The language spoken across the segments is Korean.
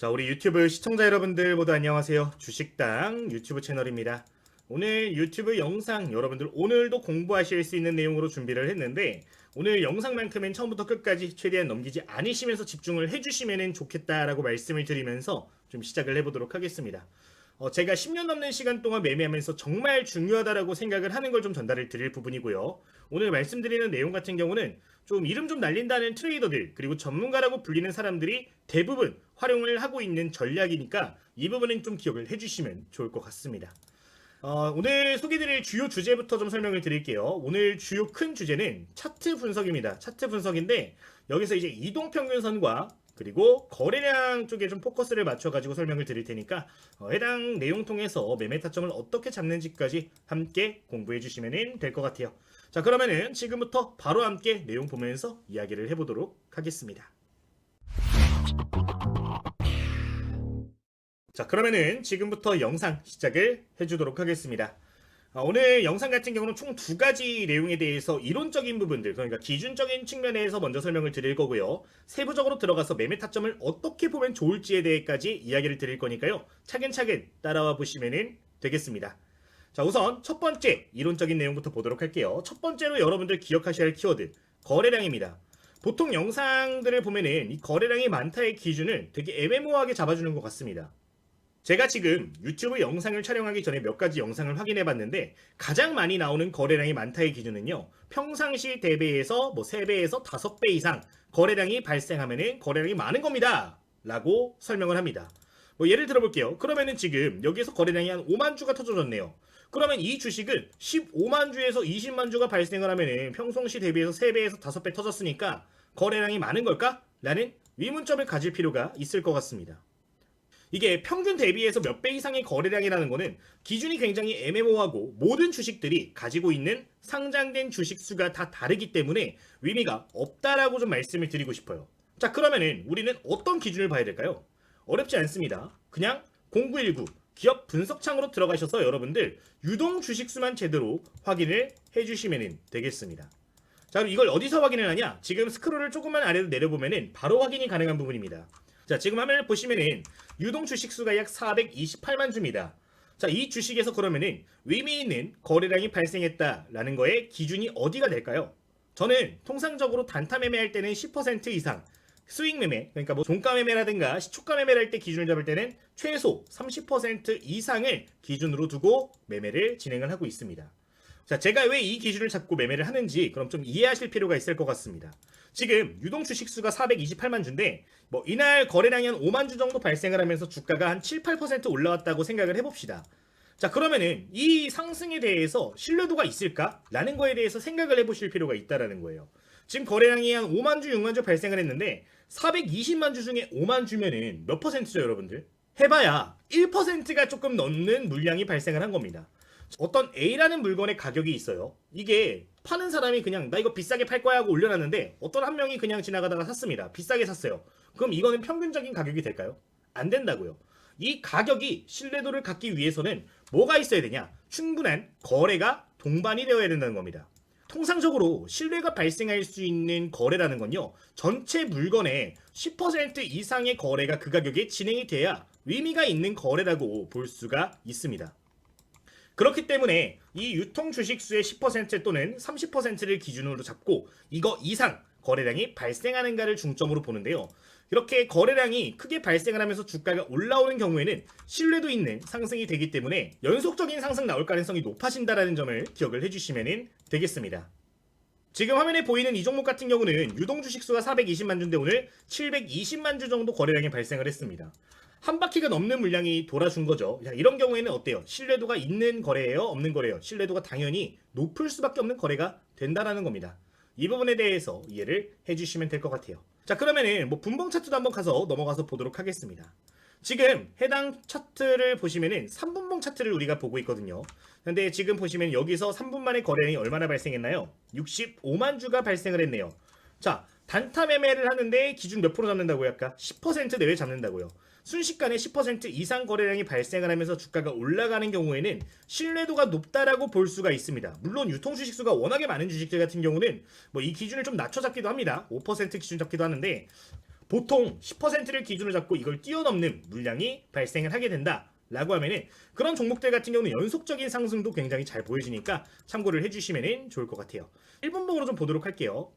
자, 우리 유튜브 시청자 여러분들 모두 안녕하세요. 주식당 유튜브 채널입니다. 오늘 유튜브 영상 여러분들 오늘도 공부하실 수 있는 내용으로 준비를 했는데 오늘 영상만큼은 처음부터 끝까지 최대한 넘기지 않으시면서 집중을 해주시면 좋겠다라고 말씀을 드리면서 좀 시작을 해보도록 하겠습니다. 어, 제가 10년 넘는 시간 동안 매매하면서 정말 중요하다라고 생각을 하는 걸 좀 전달을 드릴 부분이고요. 오늘 말씀드리는 내용 같은 경우는 좀 이름 좀 날린다는 트레이더들 그리고 전문가라고 불리는 사람들이 대부분 활용을 하고 있는 전략이니까 이 부분은 좀 기억을 해주시면 좋을 것 같습니다. 어, 오늘 소개드릴 주요 주제부터 좀 설명을 드릴게요. 오늘 주요 큰 주제는 차트 분석입니다. 차트 분석인데 여기서 이제 이동평균선과 그리고 거래량 쪽에 좀 포커스를 맞춰가지고 설명을 드릴 테니까 어, 해당 내용 통해서 매매 타점을 어떻게 잡는지까지 함께 공부해 주시면 될 것 같아요. 자 그러면은 지금부터 바로 함께 내용 보면서 이야기를 해보도록 하겠습니다. 자 그러면은 지금부터 영상 시작을 해주도록 하겠습니다. 아, 오늘 영상 같은 경우는 총 두 가지 내용에 대해서 이론적인 부분들 그러니까 기준적인 측면에서 먼저 설명을 드릴 거고요. 세부적으로 들어가서 매매 타점을 어떻게 보면 좋을지에 대해까지 이야기를 드릴 거니까요. 차근차근 따라와 보시면 되겠습니다. 자 우선 첫 번째 이론적인 내용부터 보도록 할게요. 첫 번째로 여러분들 기억하셔야 할 키워드 거래량입니다. 보통 영상들을 보면은 이 거래량이 많다의 기준을 되게 애매모호하게 잡아주는 것 같습니다. 제가 지금 유튜브 영상을 촬영하기 전에 몇 가지 영상을 확인해 봤는데 가장 많이 나오는 거래량이 많다의 기준은요. 평상시 대비해서 뭐 3배에서 5배 이상 거래량이 발생하면은 거래량이 많은 겁니다. 라고 설명을 합니다. 뭐 예를 들어 볼게요. 그러면은 지금 여기에서 거래량이 한 5만 주가 터져졌네요. 그러면 이 주식은 15만 주에서 20만 주가 발생을 하면은 평상시 대비해서 3배에서 5배 터졌으니까 거래량이 많은 걸까? 라는 의문점을 가질 필요가 있을 것 같습니다. 이게 평균 대비해서 몇 배 이상의 거래량이라는 거는 기준이 굉장히 애매모호하고 모든 주식들이 가지고 있는 상장된 주식 수가 다 다르기 때문에 의미가 없다라고 좀 말씀을 드리고 싶어요. 자, 그러면은 우리는 어떤 기준을 봐야 될까요? 어렵지 않습니다. 그냥 0919 기업 분석창으로 들어가셔서 여러분들 유동 주식수만 제대로 확인을 해주시면 되겠습니다. 자, 그럼 이걸 어디서 확인을 하냐? 지금 스크롤을 조금만 아래로 내려보면은 바로 확인이 가능한 부분입니다. 자, 지금 화면을 보시면은 유동 주식수가 약 428만 주입니다. 자, 이 주식에서 그러면은 의미 있는 거래량이 발생했다라는 거의 기준이 어디가 될까요? 저는 통상적으로 단타 매매할 때는 10% 이상, 수익 매매, 그러니까 뭐 종가 매매라든가 시초가 매매를 할 때 기준을 잡을 때는 최소 30% 이상을 기준으로 두고 매매를 진행을 하고 있습니다. 자, 제가 왜 이 기준을 잡고 매매를 하는지 그럼 좀 이해하실 필요가 있을 것 같습니다. 지금 유동 주 식수가 428만 주인데 뭐 이날 거래량이 한 5만 주 정도 발생을 하면서 주가가 한 7, 8% 올라왔다고 생각을 해봅시다. 자 그러면은 이 상승에 대해서 신뢰도가 있을까? 라는 거에 대해서 생각을 해보실 필요가 있다라는 거예요. 지금 거래량이 한 5만 주, 6만 주 발생을 했는데 420만 주 중에 5만 주면은 몇 퍼센트죠 여러분들? 해봐야 1%가 조금 넘는 물량이 발생을 한 겁니다. 어떤 A라는 물건의 가격이 있어요. 이게 파는 사람이 그냥 나 이거 비싸게 팔 거야 하고 올려놨는데 어떤 한 명이 그냥 지나가다가 샀습니다. 비싸게 샀어요. 그럼 이거는 평균적인 가격이 될까요? 안 된다고요. 이 가격이 신뢰도를 갖기 위해서는 뭐가 있어야 되냐? 충분한 거래가 동반이 되어야 된다는 겁니다. 통상적으로 신뢰가 발생할 수 있는 거래라는 건요. 전체 물건의 10% 이상의 거래가 그 가격에 진행이 돼야 의미가 있는 거래라고 볼 수가 있습니다. 그렇기 때문에 이 유통 주식수의 10% 또는 30%를 기준으로 잡고 이거 이상 거래량이 발생하는가를 중점으로 보는데요. 이렇게 거래량이 크게 발생을 하면서 주가가 올라오는 경우에는 신뢰도 있는 상승이 되기 때문에 연속적인 상승 나올 가능성이 높아진다는 점을 기억을 해주시면 되겠습니다. 지금 화면에 보이는 이 종목 같은 경우는 유동 주식수가 420만 주인데 오늘 720만 주 정도 거래량이 발생을 했습니다. 한 바퀴가 넘는 물량이 돌아준 거죠. 자, 이런 경우에는 어때요? 신뢰도가 있는 거래예요? 없는 거래예요? 신뢰도가 당연히 높을 수밖에 없는 거래가 된다라는 겁니다. 이 부분에 대해서 이해를 해주시면 될 것 같아요. 자, 그러면은 뭐 분봉 차트도 한번 가서 넘어가서 보도록 하겠습니다. 지금 해당 차트를 보시면은 3분봉 차트를 우리가 보고 있거든요. 근데 지금 보시면 여기서 3분 만에 거래량이 얼마나 발생했나요? 65만 주가 발생을 했네요. 자, 단타 매매를 하는데 기준 몇 프로 잡는다고요? 아까 10% 내외 잡는다고요. 순식간에 10% 이상 거래량이 발생을 하면서 주가가 올라가는 경우에는 신뢰도가 높다라고 볼 수가 있습니다. 물론 유통 주식수가 워낙에 많은 주식들 같은 경우는 뭐 이 기준을 좀 낮춰 잡기도 합니다. 5% 기준 잡기도 하는데 보통 10%를 기준으로 잡고 이걸 뛰어넘는 물량이 발생을 하게 된다. 라고 하면은 그런 종목들 같은 경우는 연속적인 상승도 굉장히 잘 보여지니까 참고를 해주시면 좋을 것 같아요. 1분봉으로 좀 보도록 할게요.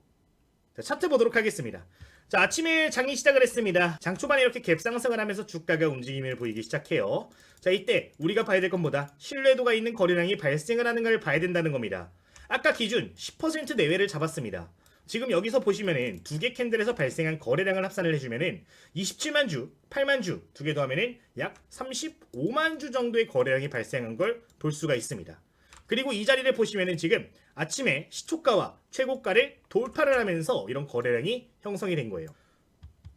자, 차트 보도록 하겠습니다. 자, 아침에 장이 시작을 했습니다. 장 초반에 이렇게 갭 상승을 하면서 주가가 움직임을 보이기 시작해요. 자, 이때 우리가 봐야 될 것보다 신뢰도가 있는 거래량이 발생을 하는 걸 봐야 된다는 겁니다. 아까 기준 10% 내외를 잡았습니다. 지금 여기서 보시면은 두 개 캔들에서 발생한 거래량을 합산을 해주면은 27만 주, 8만 주 두 개 더하면은 약 35만 주 정도의 거래량이 발생한 걸 볼 수가 있습니다. 그리고 이 자리를 보시면은 지금 아침에 시초가와 최고가를 돌파를 하면서 이런 거래량이 형성이 된 거예요.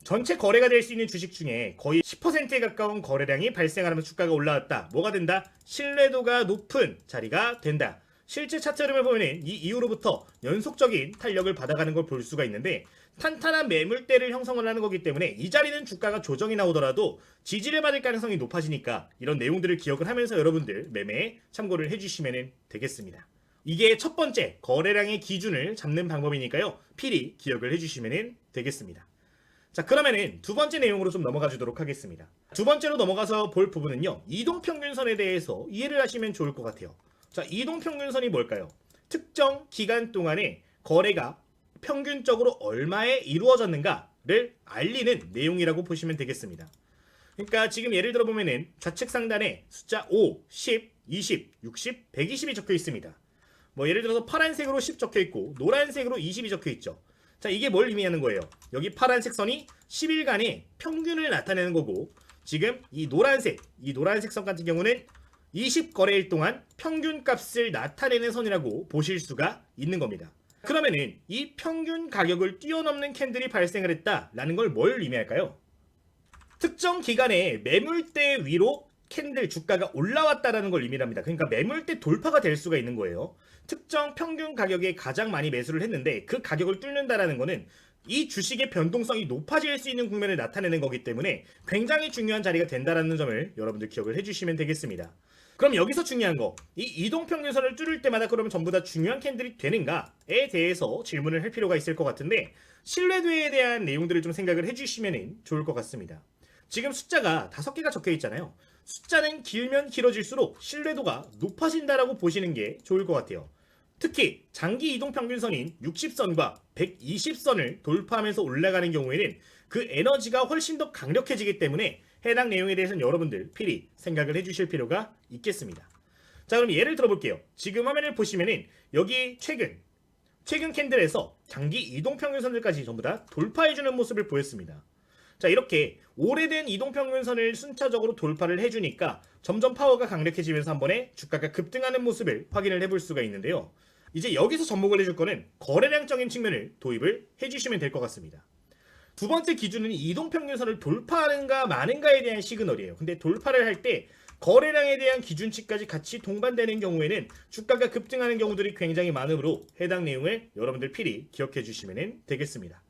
전체 거래가 될 수 있는 주식 중에 거의 10%에 가까운 거래량이 발생하면서 주가가 올라왔다. 뭐가 된다? 신뢰도가 높은 자리가 된다. 실제 차트 흐름을 보면 이 이후로부터 연속적인 탄력을 받아가는 걸 볼 수가 있는데 탄탄한 매물대를 형성을 하는 거기 때문에 이 자리는 주가가 조정이 나오더라도 지지를 받을 가능성이 높아지니까 이런 내용들을 기억을 하면서 여러분들 매매에 참고를 해주시면 되겠습니다. 이게 첫 번째 거래량의 기준을 잡는 방법이니까요. 필히 기억을 해주시면 되겠습니다. 자 그러면은 두 번째 내용으로 좀 넘어가 주도록 하겠습니다. 두 번째로 넘어가서 볼 부분은요. 이동평균선에 대해서 이해를 하시면 좋을 것 같아요. 자 이동평균선이 뭘까요? 특정 기간 동안에 거래가 평균적으로 얼마에 이루어졌는가를 알리는 내용이라고 보시면 되겠습니다. 그러니까 지금 예를 들어 보면은 좌측 상단에 숫자 5, 10, 20, 60, 120이 적혀 있습니다. 뭐 예를 들어서 파란색으로 10 적혀 있고 노란색으로 20이 적혀 있죠. 자, 이게 뭘 의미하는 거예요? 여기 파란색 선이 10일간의 평균을 나타내는 거고 지금 이 노란색, 이 노란색 선 같은 경우는 20거래일 동안 평균 값을 나타내는 선이라고 보실 수가 있는 겁니다. 그러면은 이 평균 가격을 뛰어넘는 캔들이 발생을 했다라는 걸 뭘 의미할까요? 특정 기간에 매물대 위로 캔들 주가가 올라왔다라는 걸 의미합니다. 그러니까 매물대 돌파가 될 수가 있는 거예요. 특정 평균 가격에 가장 많이 매수를 했는데 그 가격을 뚫는다라는 거는 이 주식의 변동성이 높아질 수 있는 국면을 나타내는 거기 때문에 굉장히 중요한 자리가 된다라는 점을 여러분들 기억을 해주시면 되겠습니다. 그럼 여기서 중요한 거, 이 이동평균선을 뚫을 때마다 그러면 전부 다 중요한 캔들이 되는가에 대해서 질문을 할 필요가 있을 것 같은데 신뢰도에 대한 내용들을 좀 생각을 해주시면 좋을 것 같습니다. 지금 숫자가 다섯 개가 적혀 있잖아요. 숫자는 길면 길어질수록 신뢰도가 높아진다라고 보시는 게 좋을 것 같아요. 특히 장기 이동 평균선인 60선과 120선을 돌파하면서 올라가는 경우에는 그 에너지가 훨씬 더 강력해지기 때문에 해당 내용에 대해서는 여러분들 필히 생각을 해주실 필요가 있겠습니다. 자 그럼 예를 들어 볼게요. 지금 화면을 보시면은 여기 최근 최근 캔들에서 장기 이동 평균선들까지 전부 다 돌파해주는 모습을 보였습니다. 자 이렇게 오래된 이동평균선을 순차적으로 돌파를 해주니까 점점 파워가 강력해지면서 한 번에 주가가 급등하는 모습을 확인을 해볼 수가 있는데요. 이제 여기서 접목을 해줄 거는 거래량적인 측면을 도입을 해주시면 될 것 같습니다. 두 번째 기준은 이동평균선을 돌파하는가 마는가에 대한 시그널이에요. 근데 돌파를 할 때 거래량에 대한 기준치까지 같이 동반되는 경우에는 주가가 급등하는 경우들이 굉장히 많으므로 해당 내용을 여러분들 필히 기억해 주시면 되겠습니다.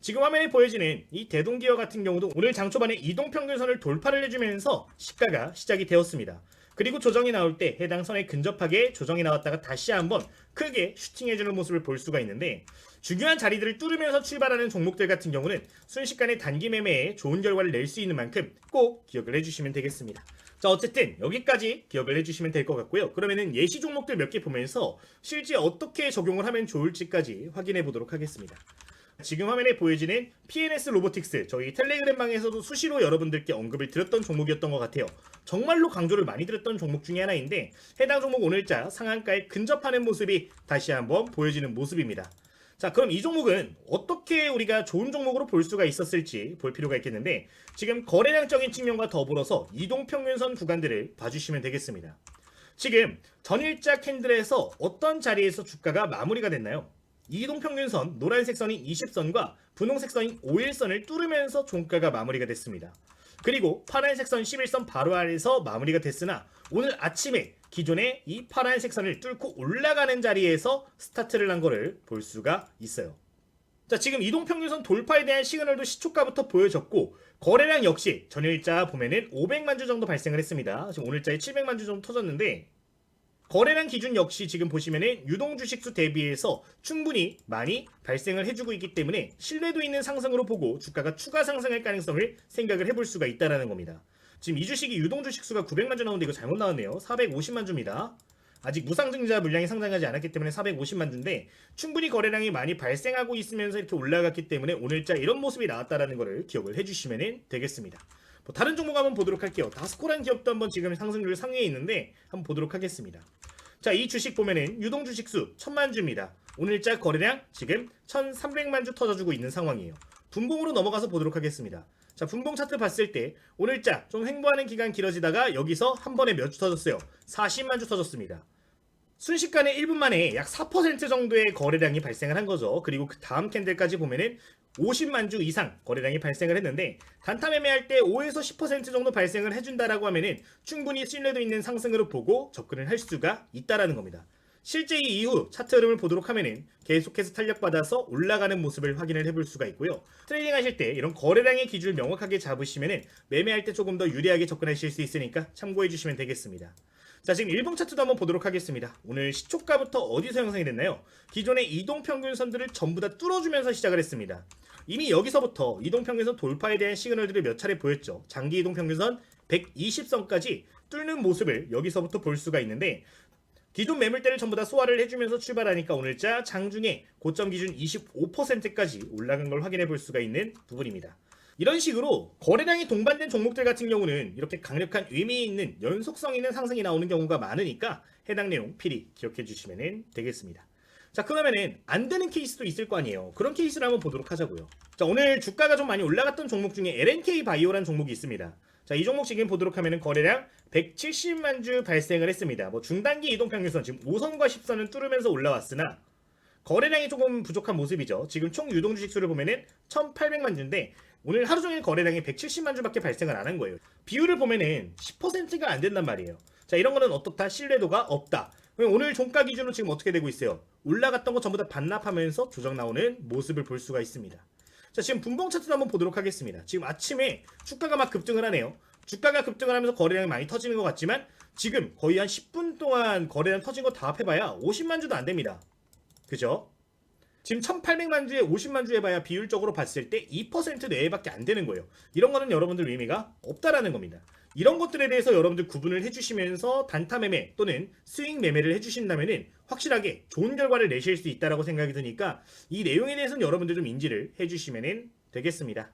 지금 화면에 보여지는 이 대동기어 같은 경우도 오늘 장 초반에 이동평균선을 돌파를 해주면서 시가가 시작이 되었습니다. 그리고 조정이 나올 때 해당 선에 근접하게 조정이 나왔다가 다시 한번 크게 슈팅해주는 모습을 볼 수가 있는데 중요한 자리들을 뚫으면서 출발하는 종목들 같은 경우는 순식간에 단기 매매에 좋은 결과를 낼 수 있는 만큼 꼭 기억을 해주시면 되겠습니다. 자 어쨌든 여기까지 기억을 해주시면 될 것 같고요. 그러면은 예시 종목들 몇 개 보면서 실제 어떻게 적용을 하면 좋을지까지 확인해 보도록 하겠습니다. 지금 화면에 보여지는 PNS 로보틱스 저희 텔레그램 방에서도 수시로 여러분들께 언급을 드렸던 종목이었던 것 같아요. 정말로 강조를 많이 드렸던 종목 중에 하나인데 해당 종목 오늘자 상한가에 근접하는 모습이 다시 한번 보여지는 모습입니다. 자 그럼 이 종목은 어떻게 우리가 좋은 종목으로 볼 수가 있었을지 볼 필요가 있겠는데 지금 거래량적인 측면과 더불어서 이동평균선 구간들을 봐주시면 되겠습니다. 지금 전일자 캔들에서 어떤 자리에서 주가가 마무리가 됐나요? 이동평균선 노란색 선인 20선과 분홍색 선인 51선을 뚫으면서 종가가 마무리가 됐습니다. 그리고 파란색 선 11선 바로 아래에서 마무리가 됐으나 오늘 아침에 기존의 이 파란색 선을 뚫고 올라가는 자리에서 스타트를 한 거를 볼 수가 있어요. 자, 지금 이동평균선 돌파에 대한 시그널도 시초가부터 보여졌고 거래량 역시 전일자 보면은 500만 주 정도 발생을 했습니다. 지금 오늘자에 700만 주 정도 터졌는데 거래량 기준 역시 지금 보시면은 유동 주식수 대비해서 충분히 많이 발생을 해주고 있기 때문에 신뢰도 있는 상승으로 보고 주가가 추가 상승할 가능성을 생각을 해볼 수가 있다라는 겁니다. 지금 이 주식이 유동 주식수가 900만 주 나오는데 이거 잘못 나왔네요. 450만 주입니다. 아직 무상증자 물량이 상장하지 않았기 때문에 450만 주인데 충분히 거래량이 많이 발생하고 있으면서 이렇게 올라갔기 때문에 오늘자 이런 모습이 나왔다라는 것을 기억을 해주시면 되겠습니다. 뭐 다른 종목 한번 보도록 할게요. 다스코란 기업도 한번 지금 상승률 상위에 있는데 한번 보도록 하겠습니다. 자, 이 주식 보면은 유동 주식수 1000만 주입니다. 오늘자 거래량 지금 1300만 주 터져주고 있는 상황이에요. 분봉으로 넘어가서 보도록 하겠습니다. 자, 분봉 차트 봤을 때 오늘자 좀 횡보하는 기간 길어지다가 여기서 한 번에 몇 주 터졌어요? 40만 주 터졌습니다. 순식간에 1분 만에 약 4% 정도의 거래량이 발생을 한 거죠. 그리고 그 다음 캔들까지 보면은 50만 주 이상 거래량이 발생을 했는데 단타 매매할 때 5에서 10% 정도 발생을 해준다라고 하면은 충분히 신뢰도 있는 상승으로 보고 접근을 할 수가 있다라는 겁니다. 실제 이 이후 차트 흐름을 보도록 하면은 계속해서 탄력받아서 올라가는 모습을 확인을 해볼 수가 있고요. 트레이딩 하실 때 이런 거래량의 기준을 명확하게 잡으시면은 매매할 때 조금 더 유리하게 접근하실 수 있으니까 참고해 주시면 되겠습니다. 자 지금 일봉 차트도 한번 보도록 하겠습니다. 오늘 시초가부터 어디서 형성이 됐나요? 기존의 이동평균선들을 전부 다 뚫어주면서 시작을 했습니다. 이미 여기서부터 이동평균선 돌파에 대한 시그널들을 몇 차례 보였죠. 장기 이동평균선 120선까지 뚫는 모습을 여기서부터 볼 수가 있는데 기존 매물대를 전부 다 소화를 해주면서 출발하니까 오늘자 장중에 고점 기준 25%까지 올라간 걸 확인해 볼 수가 있는 부분입니다. 이런 식으로 거래량이 동반된 종목들 같은 경우는 이렇게 강력한 의미 있는 연속성 있는 상승이 나오는 경우가 많으니까 해당 내용 필히 기억해 주시면 되겠습니다. 자 그러면은 안 되는 케이스도 있을 거 아니에요. 그런 케이스를 한번 보도록 하자고요. 자 오늘 주가가 좀 많이 올라갔던 종목 중에 LNK 바이오라는 종목이 있습니다. 자 이 종목 지금 보도록 하면은 거래량 170만 주 발생을 했습니다. 뭐 중단기 이동평균선 지금 5선과 10선은 뚫으면서 올라왔으나 거래량이 조금 부족한 모습이죠. 지금 총 유동 주식 수를 보면은 1,800만 주인데 오늘 하루 종일 거래량이 170만 주밖에 발생을 안 한 거예요. 비율을 보면은 10%가 안 된단 말이에요. 자, 이런 거는 어떻다? 신뢰도가 없다. 그럼 오늘 종가 기준으로 지금 어떻게 되고 있어요? 올라갔던 거 전부 다 반납하면서 조정 나오는 모습을 볼 수가 있습니다. 자, 지금 분봉 차트도 한번 보도록 하겠습니다. 지금 아침에 주가가 막 급등을 하네요. 주가가 급등을 하면서 거래량이 많이 터지는 것 같지만 지금 거의 한 10분 동안 거래량 터진 거 다 합해봐야 50만 주도 안 됩니다. 그죠? 지금 1800만 주에 50만 주 해봐야 비율적으로 봤을 때 2% 내외밖에 안 되는 거예요. 이런 거는 여러분들 의미가 없다라는 겁니다. 이런 것들에 대해서 여러분들 구분을 해주시면서 단타 매매 또는 스윙 매매를 해주신다면은 확실하게 좋은 결과를 내실 수 있다라고 생각이 드니까 이 내용에 대해서는 여러분들 좀 인지를 해주시면 되겠습니다.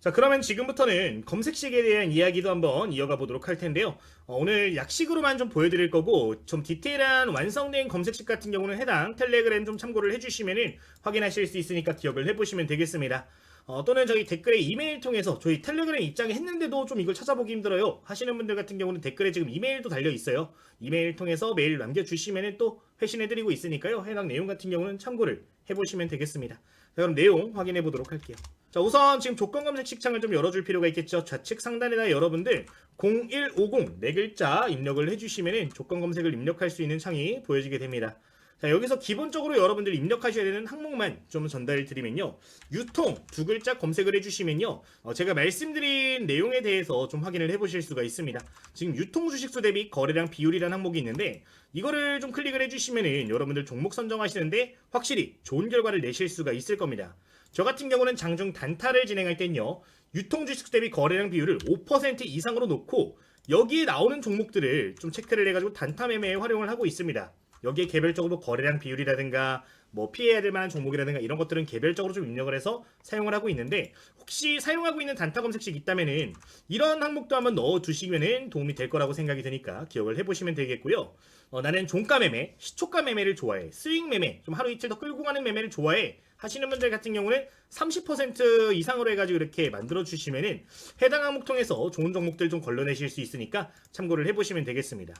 자 그러면 지금부터는 검색식에 대한 이야기도 한번 이어가 보도록 할 텐데요. 어, 오늘 약식으로만 좀 보여드릴 거고 좀 디테일한 완성된 검색식 같은 경우는 해당 텔레그램 좀 참고를 해주시면 확인하실 수 있으니까 기억을 해보시면 되겠습니다. 어, 또는 저희 댓글에 이메일 통해서 저희 텔레그램 입장에 했는데도 좀 이걸 찾아보기 힘들어요 하시는 분들 같은 경우는 댓글에 지금 이메일도 달려 있어요. 이메일 통해서 메일 남겨주시면 또 회신해드리고 있으니까요. 해당 내용 같은 경우는 참고를 해보시면 되겠습니다. 자, 그럼 내용 확인해 보도록 할게요. 자 우선 지금 조건 검색 창을 좀 열어줄 필요가 있겠죠. 좌측 상단에다 여러분들 0150 네 글자 입력을 해주시면 조건 검색을 입력할 수 있는 창이 보여지게 됩니다. 자 여기서 기본적으로 여러분들 입력하셔야 되는 항목만 좀 전달 드리면요 유통 두 글자 검색을 해주시면요 어, 제가 말씀드린 내용에 대해서 좀 확인을 해보실 수가 있습니다 지금 유통 주식수 대비 거래량 비율이라는 항목이 있는데 이거를 좀 클릭을 해주시면은 여러분들 종목 선정하시는데 확실히 좋은 결과를 내실 수가 있을 겁니다 저 같은 경우는 장중 단타를 진행할 땐요 유통 주식수 대비 거래량 비율을 5% 이상으로 놓고 여기에 나오는 종목들을 좀 체크를 해가지고 단타 매매에 활용을 하고 있습니다. 여기에 개별적으로 거래량 비율이라든가 뭐 피해야 될 만한 종목이라든가 이런 것들은 개별적으로 좀 입력을 해서 사용을 하고 있는데 혹시 사용하고 있는 단타 검색식 있다면은 이런 항목도 한번 넣어 두시면은 도움이 될 거라고 생각이 드니까 기억을 해보시면 되겠고요. 어, 나는 종가 매매, 시초가 매매를 좋아해, 스윙 매매, 좀 하루 이틀 더 끌고 가는 매매를 좋아해 하시는 분들 같은 경우는 30% 이상으로 해가지고 이렇게 만들어 주시면은 해당 항목 통해서 좋은 종목들 좀 걸러내실 수 있으니까 참고를 해보시면 되겠습니다.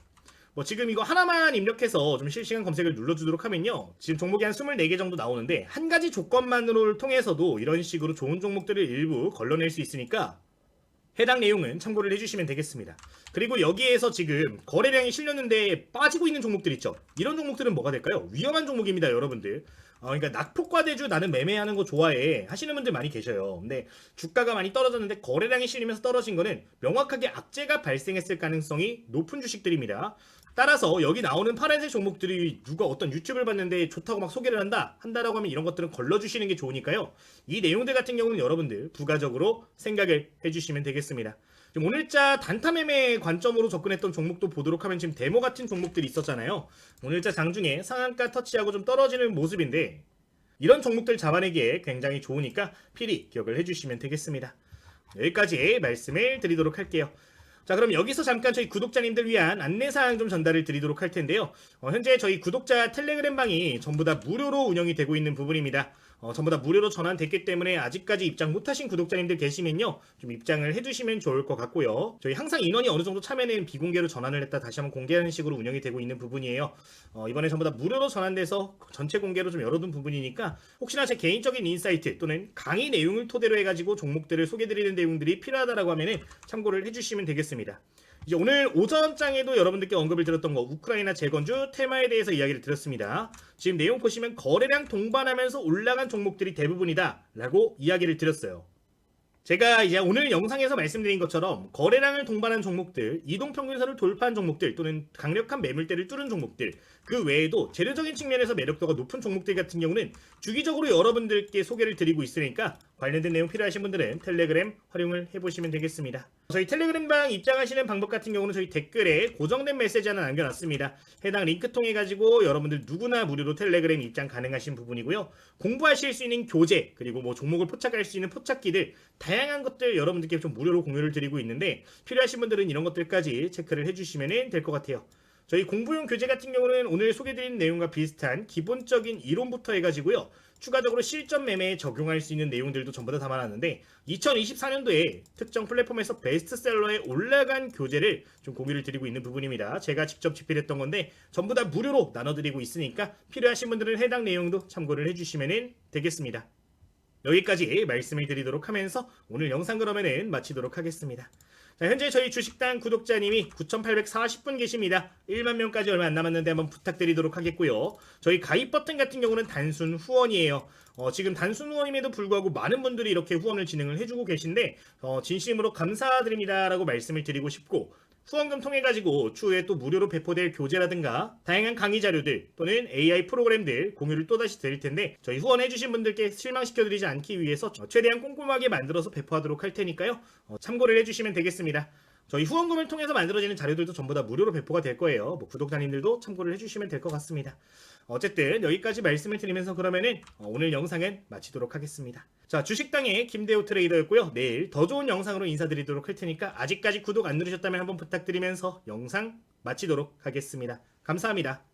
뭐 지금 이거 하나만 입력해서 좀 실시간 검색을 눌러주도록 하면요. 지금 종목이 한 24개 정도 나오는데 한 가지 조건만으로 통해서도 이런 식으로 좋은 종목들을 일부 걸러낼 수 있으니까 해당 내용은 참고를 해주시면 되겠습니다. 그리고 여기에서 지금 거래량이 실렸는데 빠지고 있는 종목들 있죠. 이런 종목들은 뭐가 될까요? 위험한 종목입니다, 여러분들. 어, 그러니까 낙폭과대주 나는 매매하는 거 좋아해 하시는 분들 많이 계셔요. 근데 주가가 많이 떨어졌는데 거래량이 실리면서 떨어진 거는 명확하게 악재가 발생했을 가능성이 높은 주식들입니다. 따라서 여기 나오는 파란색 종목들이 누가 어떤 유튜브를 봤는데 좋다고 막 소개를 한다 한다라고 하면 이런 것들은 걸러주시는 게 좋으니까요. 이 내용들 같은 경우는 여러분들 부가적으로 생각을 해주시면 되겠습니다. 지금 오늘자 단타 매매 관점으로 접근했던 종목도 보도록 하면 지금 데모 같은 종목들이 있었잖아요. 오늘자 장중에 상한가 터치하고 좀 떨어지는 모습인데 이런 종목들 잡아내기에 굉장히 좋으니까 필히 기억을 해주시면 되겠습니다. 여기까지 말씀을 드리도록 할게요. 자 그럼 여기서 잠깐 저희 구독자님들 위한 안내사항 좀 전달을 드리도록 할 텐데요. 어, 현재 저희 구독자 텔레그램 방이 전부 다 무료로 운영이 되고 있는 부분입니다. 어, 전부 다 무료로 전환됐기 때문에 아직까지 입장 못하신 구독자님들 계시면요. 좀 입장을 해주시면 좋을 것 같고요. 저희 항상 인원이 어느 정도 참여는 비공개로 전환을 했다 다시 한번 공개하는 식으로 운영이 되고 있는 부분이에요. 어, 이번에 전부 다 무료로 전환돼서 전체 공개로 좀 열어둔 부분이니까 혹시나 제 개인적인 인사이트 또는 강의 내용을 토대로 해가지고 종목들을 소개드리는 내용들이 필요하다라고 하면은 참고를 해주시면 되겠습니다. 이제 오늘 오전장에도 여러분들께 언급을 드렸던 거 우크라이나 재건주 테마에 대해서 이야기를 드렸습니다. 지금 내용 보시면 거래량 동반하면서 올라간 종목들이 대부분이다 라고 이야기를 드렸어요. 제가 이제 오늘 영상에서 말씀드린 것처럼 거래량을 동반한 종목들, 이동평균선을 돌파한 종목들 또는 강력한 매물대를 뚫은 종목들 그 외에도 재료적인 측면에서 매력도가 높은 종목들 같은 경우는 주기적으로 여러분들께 소개를 드리고 있으니까 관련된 내용 필요하신 분들은 텔레그램 활용을 해보시면 되겠습니다. 저희 텔레그램방 입장하시는 방법 같은 경우는 저희 댓글에 고정된 메시지 하나 남겨놨습니다. 해당 링크 통해 가지고 여러분들 누구나 무료로 텔레그램 입장 가능하신 부분이고요. 공부하실 수 있는 교재 그리고 뭐 종목을 포착할 수 있는 포착기들 다양한 것들 여러분들께 좀 무료로 공유를 드리고 있는데 필요하신 분들은 이런 것들까지 체크를 해주시면 될 것 같아요. 저희 공부용 교재 같은 경우는 오늘 소개드린 내용과 비슷한 기본적인 이론부터 해가지고요. 추가적으로 실전 매매에 적용할 수 있는 내용들도 전부 다 담아놨는데 2024년도에 특정 플랫폼에서 베스트셀러에 올라간 교재를 좀 공유를 드리고 있는 부분입니다. 제가 직접 집필했던 건데 전부 다 무료로 나눠드리고 있으니까 필요하신 분들은 해당 내용도 참고를 해주시면 되겠습니다. 여기까지 말씀을 드리도록 하면서 오늘 영상 그러면은 마치도록 하겠습니다. 자, 현재 저희 주식당 구독자님이 9,840분 계십니다. 1만 명까지 얼마 안 남았는데 한번 부탁드리도록 하겠고요. 저희 가입 버튼 같은 경우는 단순 후원이에요. 어, 지금 단순 후원임에도 불구하고 많은 분들이 이렇게 후원을 진행을 해주고 계신데 어, 진심으로 감사드립니다라고 말씀을 드리고 싶고 후원금 통해 가지고 추후에 또 무료로 배포될 교재라든가 다양한 강의 자료들 또는 AI 프로그램들 공유를 또다시 드릴 텐데 저희 후원해주신 분들께 실망시켜드리지 않기 위해서 최대한 꼼꼼하게 만들어서 배포하도록 할 테니까요 어, 참고를 해주시면 되겠습니다. 저희 후원금을 통해서 만들어지는 자료들도 전부 다 무료로 배포가 될 거예요. 뭐 구독자님들도 참고를 해주시면 될 것 같습니다. 어쨌든 여기까지 말씀을 드리면서 그러면은 어, 오늘 영상은 마치도록 하겠습니다. 자 주식당의 김대호 트레이더였고요. 내일 더 좋은 영상으로 인사드리도록 할 테니까 아직까지 구독 안 누르셨다면 한번 부탁드리면서 영상 마치도록 하겠습니다. 감사합니다.